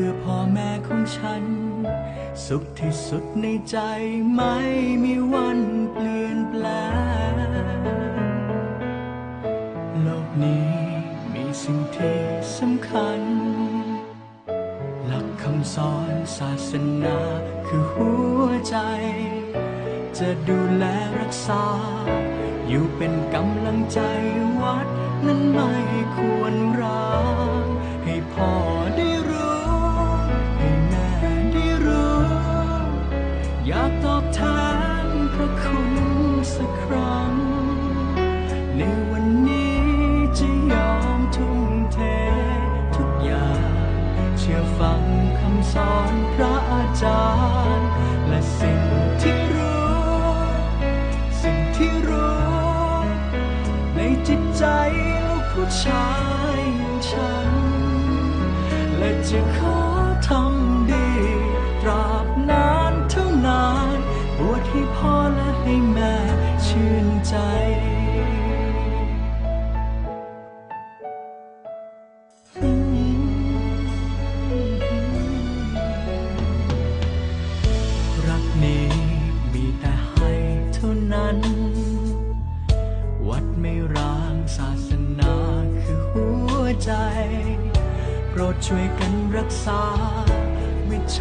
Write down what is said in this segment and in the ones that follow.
ื่อพ่อแม่ของฉัน สุขที่สุดในใจไม่มีวันเปลี่ยนแปลงโลกนี้มีสิ่งที่สำคัญ หลักคำสอนศาสนาคือหัวใจ จะดูแลรักษา อยู่เป็นกำลังใจวัดนั้นไม่ควรร้างให้พ่อ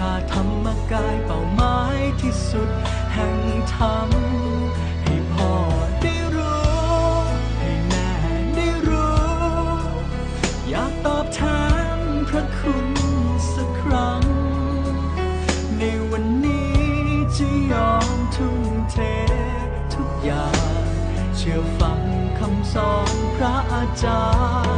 ชาธรรมกายเป้าหมายที่สุดแห่งธรรมให้พ่อได้รู้ ให้แม่ได้รู้ อยากตอบแทนพระคุณสักครั้ง ในวันนี้จะยอมทุ่มเททุกอย่าง เชื่อฟังคำสอนพระอาจารย์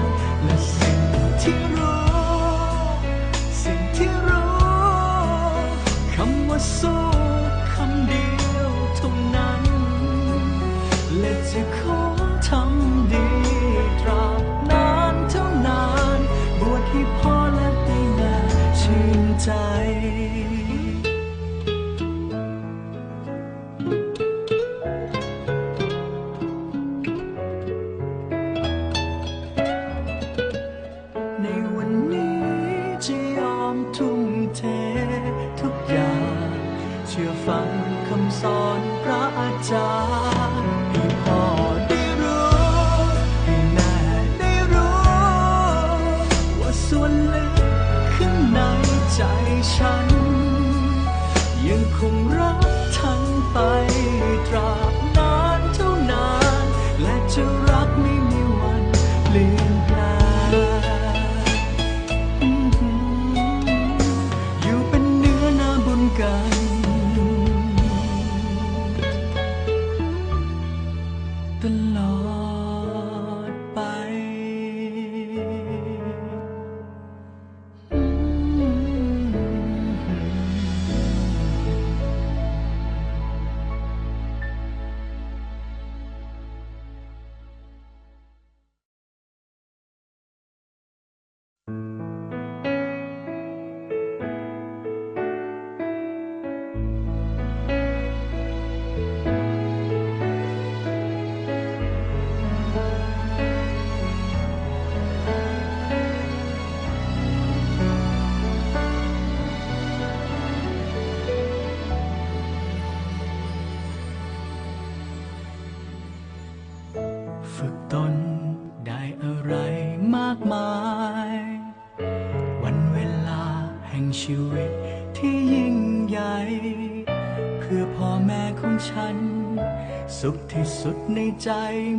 สุดในใจ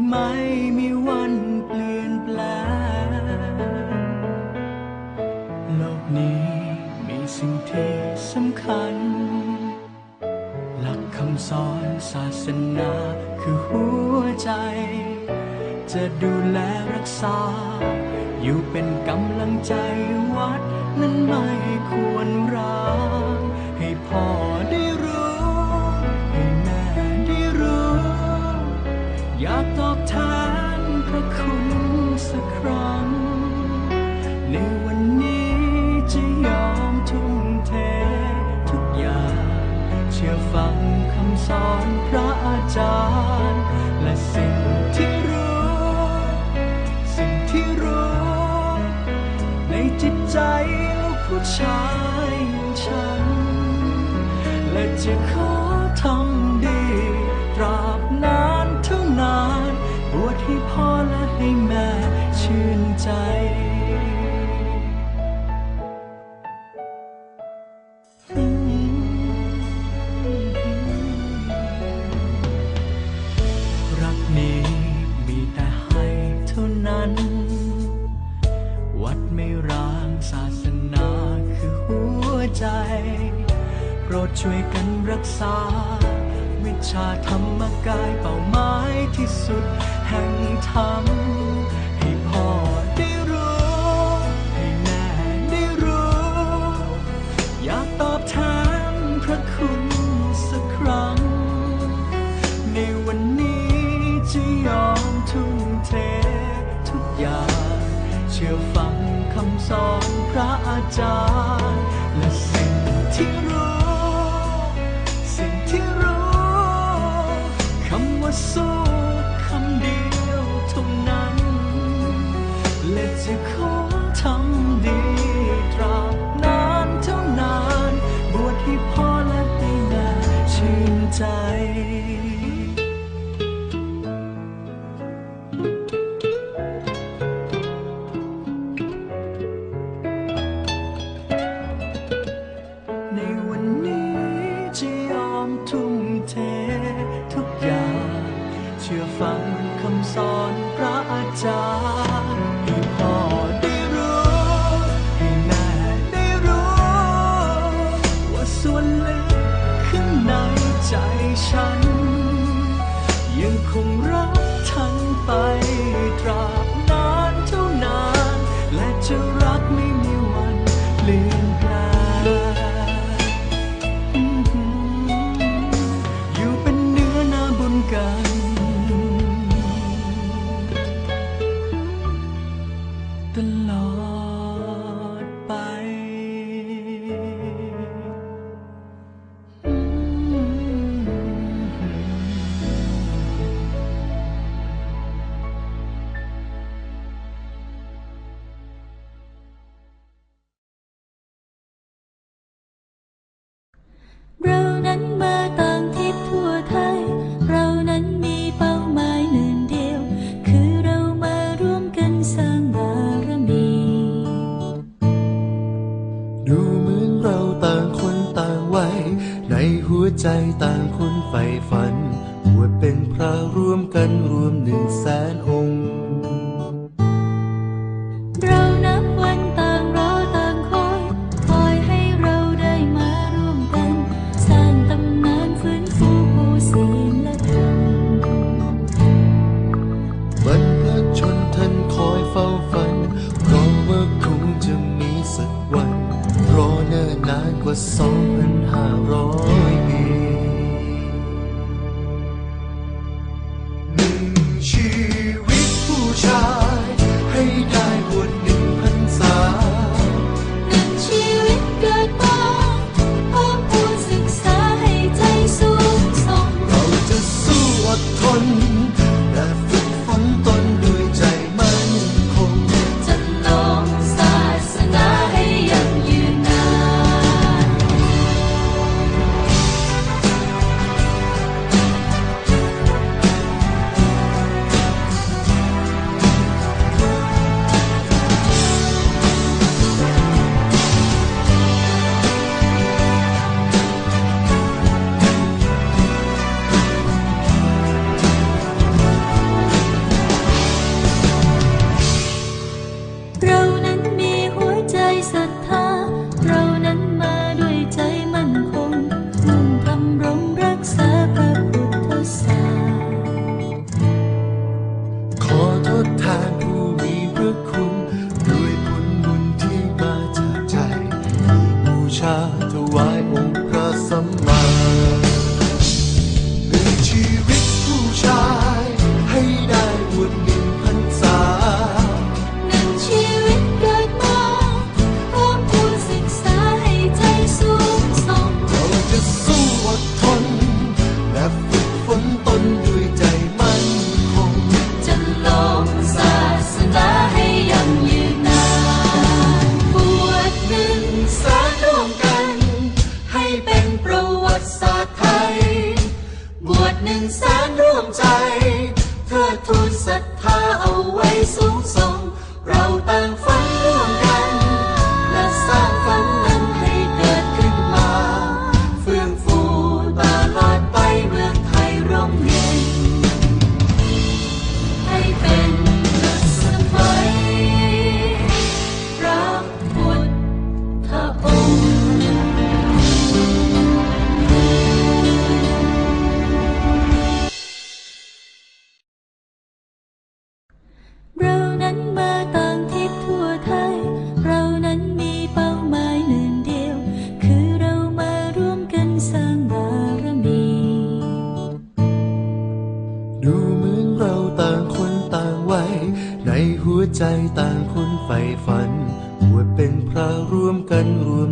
ไม่มีวันเปลี่ยนแปลงโลกนี้มีสิ่งที่สำคัญ หลักคำสอนศาสนาคือหัวใจ จะดูแลรักษา อยู่เป็นกำลังใจวัดนั้นไม่ควรร้างให้พ่อ จารย์และสิ่งที่รู้ สิ่งที่รู้ ในจิตใจลูกผู้ชายอย่างฉัน และจะขอทำ ใจโปรดช่วยกันรักษา วิชาธรรมกายเป้าหมายที่สุดแห่งธรรมให้พ่อได้รู้ ให้แม่ได้รู้ อยากตอบแทนพระคุณสักครั้ง ในวันนี้จะยอมทุ่มเททุกอย่าง เชื่อฟังคำสอนพระอาจารย์ ที่รู้ สิ่งที่รู้ คำว่าสู้คำเดียวเท่านั้นและจะคอ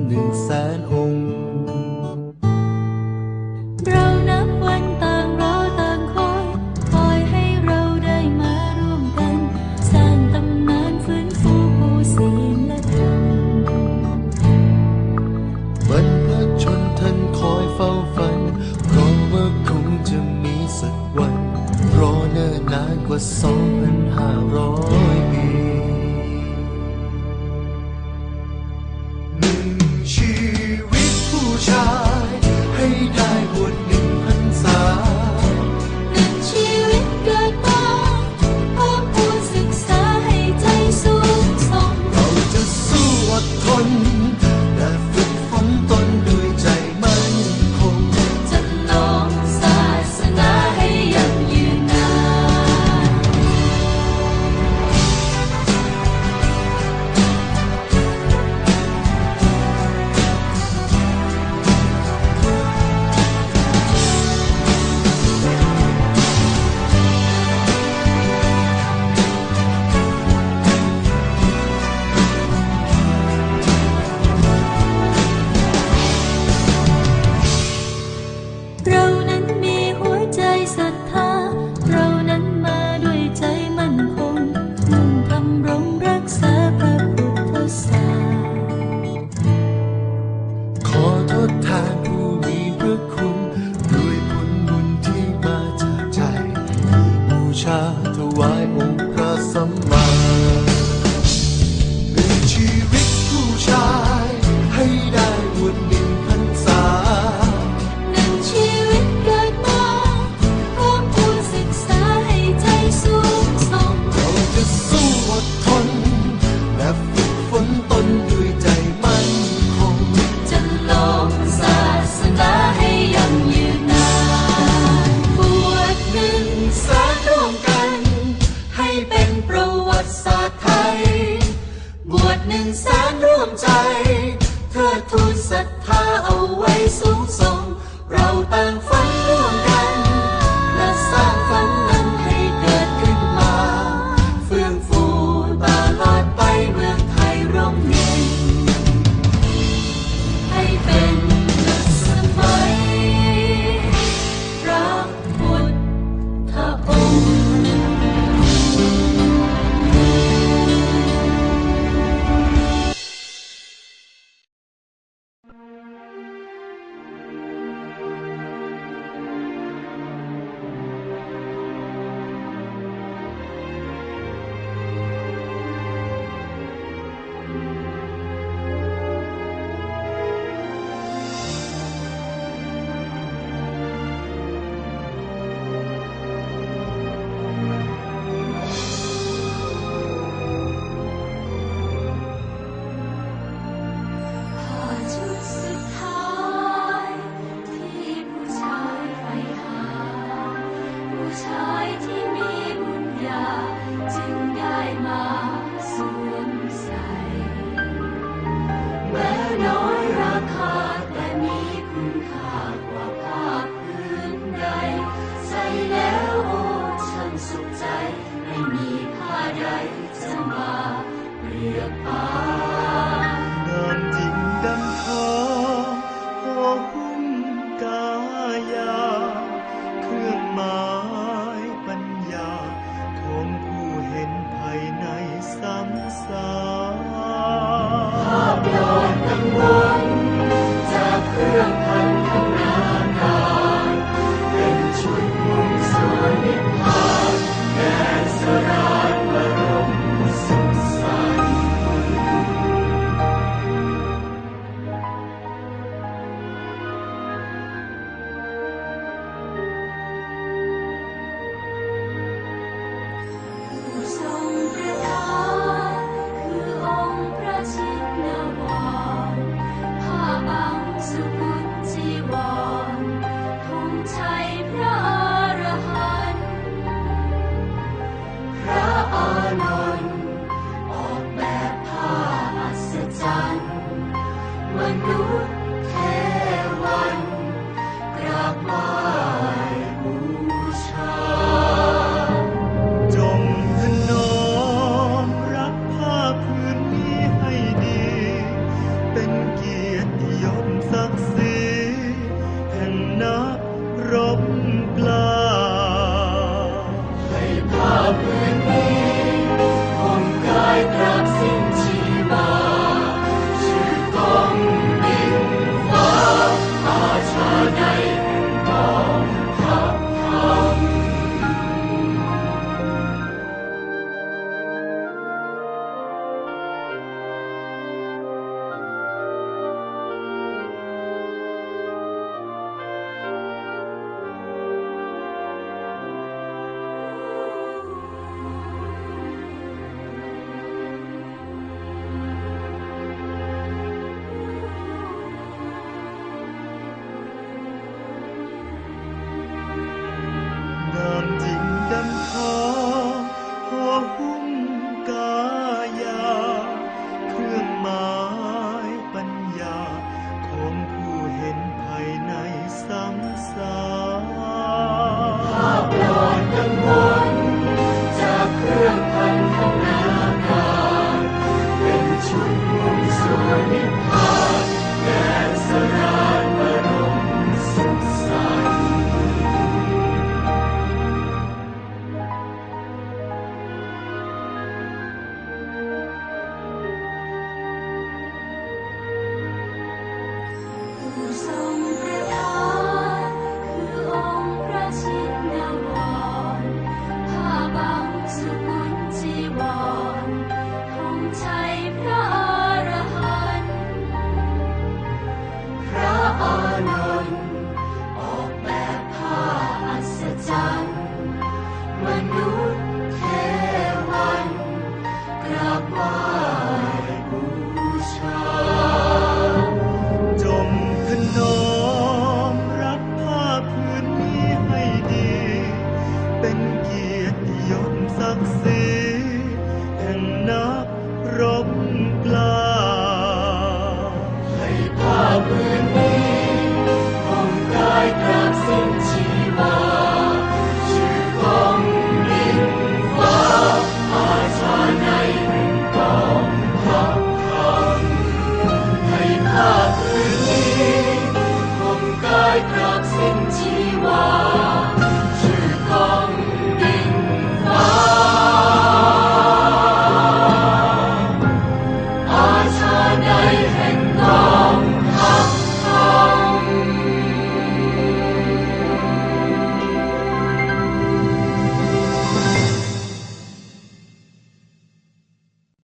หนึ่งแสนองค์ เรานับวันต่างรอต่างคอย คอยให้เราได้มารวมกัน สร้างตำนานฟื้นฟูผู้ศีลและธรรมบรรพชนท่านคอยเฝ้าฝัน เพราะว่าคงจะมีสักวัน รอเนิ่นนานกว่าสอง